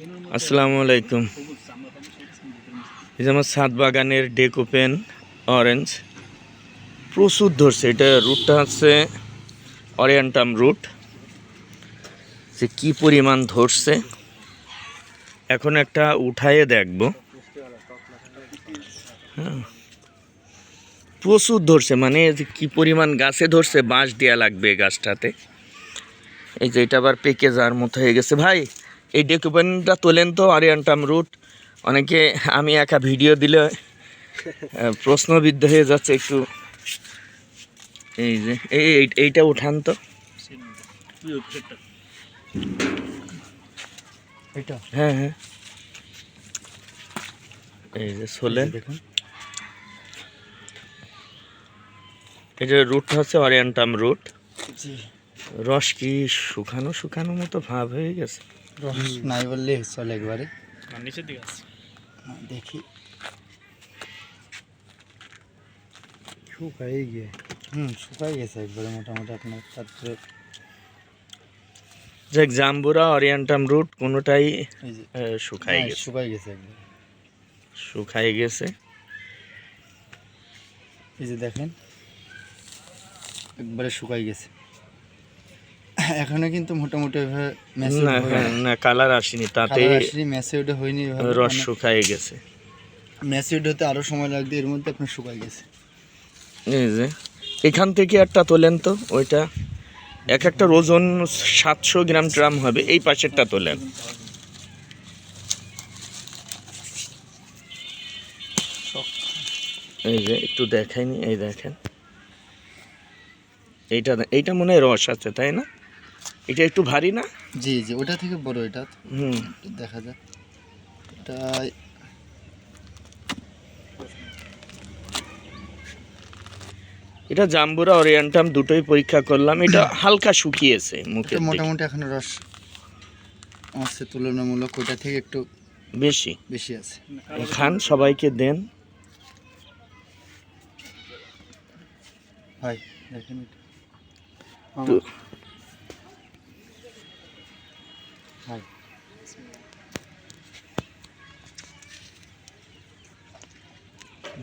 আসসালামু আলাইকুম। এই যে আমার ছাদ বাগানের ডেকোপেন অরেঞ্জ প্রচুর ধরছে, এটা রুটটা হচ্ছে অরিয়েন্টাম রুট যে কি পরিমাণ ধরছে। এখন একটা উঠায়ে দেখব। হ্যাঁ। প্রচুর ধরছে মানে কি পরিমাণ গাছে ধরছে, বাঁশ দেওয়া লাগবে গাছটাতে। এই যে এটা আবার পেকে যাওয়ার মতো হয়ে গেছে। ভাই এই ডকুমেন্টটা তোলেন তো আরিয়ানটাম রুট অনেকে আমি একা ভিডিও দিলে প্রশ্নবিদ্ধ হয়ে যাচ্ছে একটু। এই যে এই এই- এইটা উঠান তো। হ্যাঁ হ্যাঁ। এই যে সোলেন। দেখুন। এই যে রুটটা হচ্ছে অরিয়ান্টাম রুট রস কি শুকানো শুকানো মতো ভাব হয়ে গেছে? রস নাই বললে চলে একবারে। নিচের দিকে আছে। দেখি। শুকাই গিয়ে। হুম শুকাই গেছে একবারে মোটামুটি আপনার তারপরে যে জাম্বুরা অরিয়ান্টাম রুট কোনোটাই শুকাই গেছে। শুকাই গেছে একবারে। শুকাই গেছে। এই যে দেখেন একবারে শুকাই গেছে। এখনও কিন্তু মোটামুটি ম্যাসে না হ্যাঁ, না কালার আসেনি তাতে ওটা হয়নি রস মানে শুকাই গেছে। ম্যাসিড হতে আরও সময় লাগবে এর মধ্যে আপনার শুকাই গেছে। এই যে এখান থেকে একটা তোলেন তো ওইটা এক একটা ওজন সাতশো গ্রাম ট্রাম হবে এই পাশেরটা তোলেন। এই যে একটু দেখাইনি এই দেখেন। এইটা এইটা মনে হয় রস আছে তাই না? এটা একটু ভারী না? জি জি ওটা থেকে বড় এটা। হুম। দেখা যাক। এটা এটা জাম্বুরা অরিয়েন্টাম দুটোই পরীক্ষা করলাম। এটা হালকা শুকিয়েছে মুখে মোটামুটি এখন রস আছে তুলনামূলক ওটা থেকে একটু বেশি? বেশি আছে। খান সবাইকে দেন। হয় দেখেন এটা। তো- হয়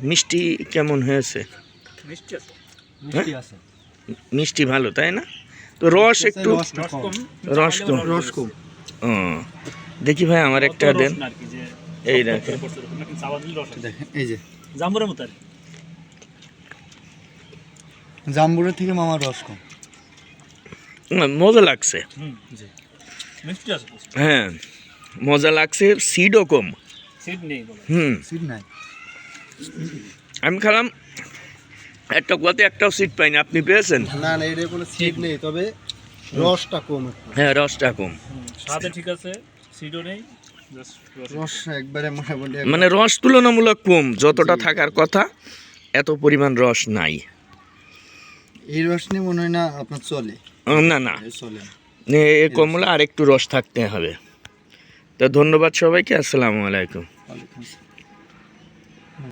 মিষ্টি কেমন হয়েছে? মিষ্টি আছে। মিষ্টি আছে। মিষ্টি ভালো তাই না? তো রস একটু রস কম। রস কম। দেখি ভাই আমার একটা দেন। না আর কি যে এই দেখেন। এই যে। জাম্বুরের মতো জাম্বুরের থেকে মামার রস কম। মজা লাগছে। জি। হ্যাঁ মজা লাগছে সিডও কম। হুম। আমি খেলাম একটা কথা একটাও সিট পাইনি আপনি পেয়েছেন? না না এর কোনো সিট নেই তবে রসটা কম হ্যাঁ রসটা কম। স্বাদে ঠিক আছে সিডও নেই মানে রস তুলনামূলক কম যতটা থাকার কথা এত পরিমাণ রস নাই। এই রস নিয়ে মনে হয় না আপনার চলে। না না। চলে এ কমলা আর একটু রস থাকতে হবে। তো ধন্যবাদ সবাইকে আসসালামু আলাইকুম। আসসালাম।